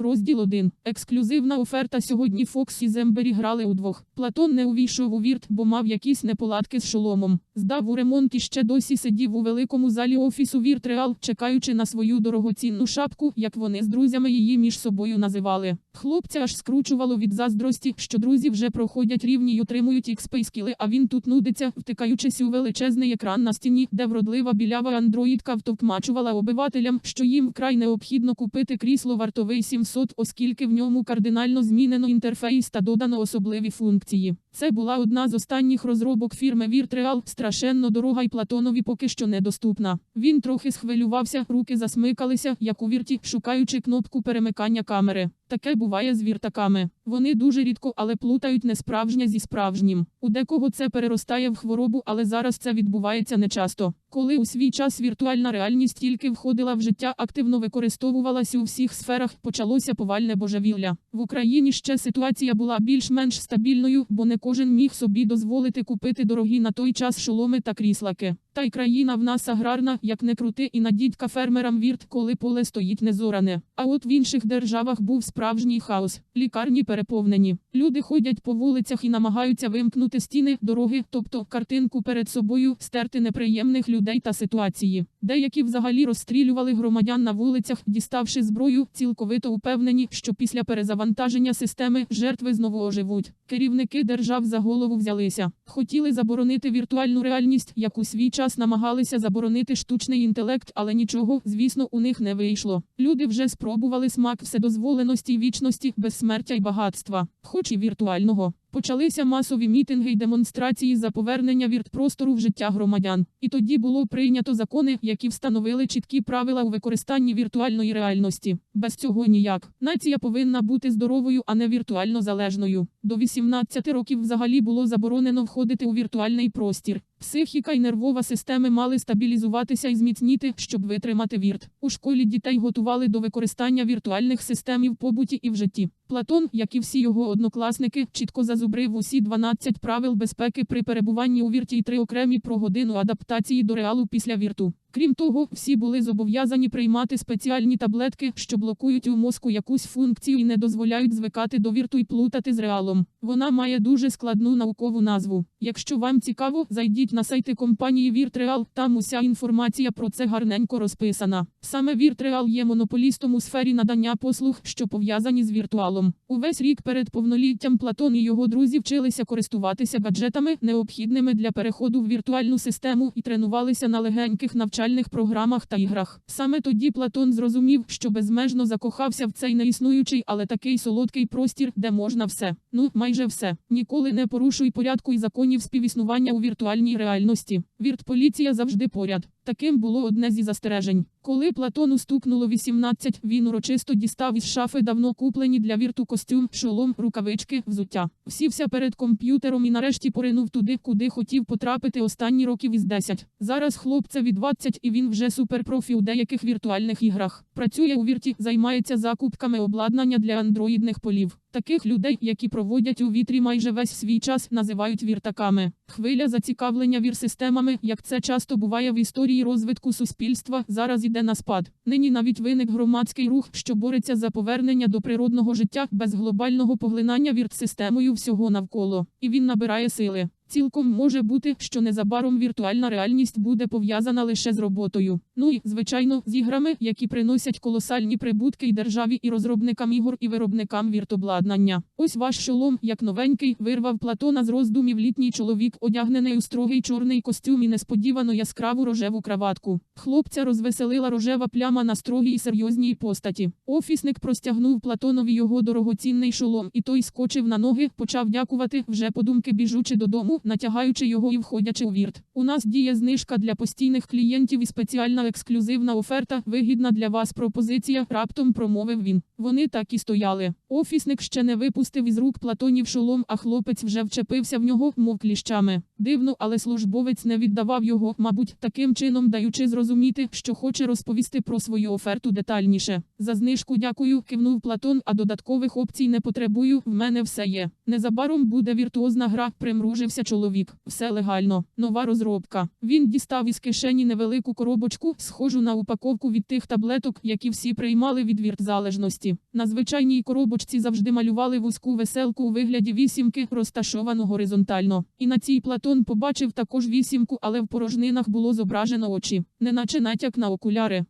Розділ 1. Ексклюзивна оферта сьогодні Фокс і Зембері грали удвох. Платон не увійшов у вірт, бо мав якісь неполадки з шоломом. Здав у ремонт і ще досі сидів у великому залі офісу Вірт Реал, чекаючи на свою дорогоцінну шапку, як вони з друзями її між собою називали. Хлопця аж скручувало від заздрості, що друзі вже проходять рівні й отримують скіли, а він тут нудиться, втикаючись у величезний екран на стіні, де вродлива білява андроїдка втовкмачувала обивателям, що їм вкрай необхідно купити крісло вартовий 700, оскільки в ньому кардинально змінено інтерфейс та додано особливі функції. Це була одна з останніх розробок фірми Віртреал, страшенно дорога і Платонові поки що недоступна. Він трохи схвилювався, руки засмикалися, як у вірті, шукаючи кнопку перемикання камери. Таке буває з віртаками. Вони дуже рідко, але плутають несправжнє зі справжнім. У декого це переростає в хворобу, але зараз це відбувається нечасто. Коли у свій час віртуальна реальність тільки входила в життя, активно використовувалася у всіх сферах, почалося повальне божевілля. В Україні ще ситуація була більш-менш стабільною, бо не кожен міг собі дозволити купити дорогі на той час шоломи та кріслаки. Та й країна в нас аграрна, як не крути, і надітька фермерам вірт, коли поле стоїть незоране. А от в інших державах був справжній хаос. Лікарні переповнені. Люди ходять по вулицях і намагаються вимкнути стіни, дороги, тобто картинку перед собою, стерти неприємних людей та ситуації. Деякі взагалі розстрілювали громадян на вулицях, діставши зброю, цілковито упевнені, що після перезавантаження системи жертви знову оживуть. Керівники держав за голову взялися. Хотіли заборонити віртуальну реальність, як у свій час намагалися заборонити штучний інтелект, але нічого, звісно, у них не вийшло. Люди вже спробували смак вседозволеності вічності, безсмертя й багатства, хоч і віртуального. Почалися масові мітинги й демонстрації за повернення віртпростору в життя громадян. І тоді було прийнято закони, які встановили чіткі правила у використанні віртуальної реальності. Без цього ніяк. Нація повинна бути здоровою, а не віртуально залежною. До 18 років взагалі було заборонено входити у віртуальний простір. Психіка і нервова системи мали стабілізуватися і зміцніти, щоб витримати вірт. У школі дітей готували до використання віртуальних систем і в побуті і в житті. Платон, як і всі його однокласники, чітко зазубрив усі 12 правил безпеки при перебуванні у вірті й три окремі про годину адаптації до реалу після вірту. Крім того, всі були зобов'язані приймати спеціальні таблетки, що блокують у мозку якусь функцію і не дозволяють звикати до вірту і плутати з реалом. Вона має дуже складну наукову назву. Якщо вам цікаво, зайдіть на сайти компанії VirtReal, там уся інформація про це гарненько розписана. Саме VirtReal є монополістом у сфері надання послуг, що пов'язані з віртуалом. Увесь рік перед повноліттям Платон і його друзі вчилися користуватися гаджетами, необхідними для переходу в віртуальну систему, і тренувалися на легеньких навчальних програмах та іграх. Саме тоді Платон зрозумів, що безмежно закохався в цей неіснуючий, але такий солодкий простір, де можна все. Ну, майже все. Ніколи не порушуй порядку і законів співіснування у віртуальній реальності. Віртполіція завжди поряд. Таким було одне зі застережень. Коли Платону стукнуло 18, він урочисто дістав із шафи давно куплені для вірту костюм, шолом, рукавички, взуття. Сівся перед комп'ютером і нарешті поринув туди, куди хотів потрапити останні років із 10. Зараз хлопцеві 20 і він вже суперпрофі у деяких віртуальних іграх. Працює у вірті, займається закупками обладнання для андроїдних полів. Таких людей, які проводять у вітрі майже весь свій час, називають віртаками. Хвиля зацікавлення вірсистемами, як це часто буває в історії розвитку суспільства, зараз іде на спад. Нині навіть виник громадський рух, що бореться за повернення до природного життя без глобального поглинання віртсистемою всього навколо. І він набирає сили. Цілком може бути, що незабаром віртуальна реальність буде пов'язана лише з роботою. Ну і, звичайно, з іграми, які приносять колосальні прибутки й державі, і розробникам ігор, і виробникам віртобладнання. Ось ваш шолом, як новенький, вирвав Платона з роздумів літній чоловік, одягнений у строгий чорний костюм і несподівано яскраву рожеву краватку. Хлопця розвеселила рожева пляма на строгій і серйозній постаті. Офісник простягнув Платонові його дорогоцінний шолом, і той скочив на ноги, почав дякувати, вже подумки біжучи додому натягаючи його і входячи у вірт. У нас діє знижка для постійних клієнтів і спеціальна ексклюзивна оферта, вигідна для вас пропозиція, раптом промовив він. Вони так і стояли. Офісник ще не випустив із рук Платонів шолом, а хлопець вже вчепився в нього, мов кліщами. Дивно, але службовець не віддавав його, мабуть, таким чином даючи зрозуміти, що хоче розповісти про свою оферту детальніше. За знижку дякую, кивнув Платон, а додаткових опцій не потребую, в мене все є. Незабаром буде віртуозна гра, примружився чоловік. Все легально. Нова розробка. Він дістав із кишені невелику коробочку, схожу на упаковку від тих таблеток, які всі приймали від віртзалежності. На звичайній коробочці завжди малювали вузьку веселку у вигляді вісімки, розташовану горизонтально. І на цій Платон побачив також вісімку, але в порожнинах було зображено очі, неначе натяк на окуляри.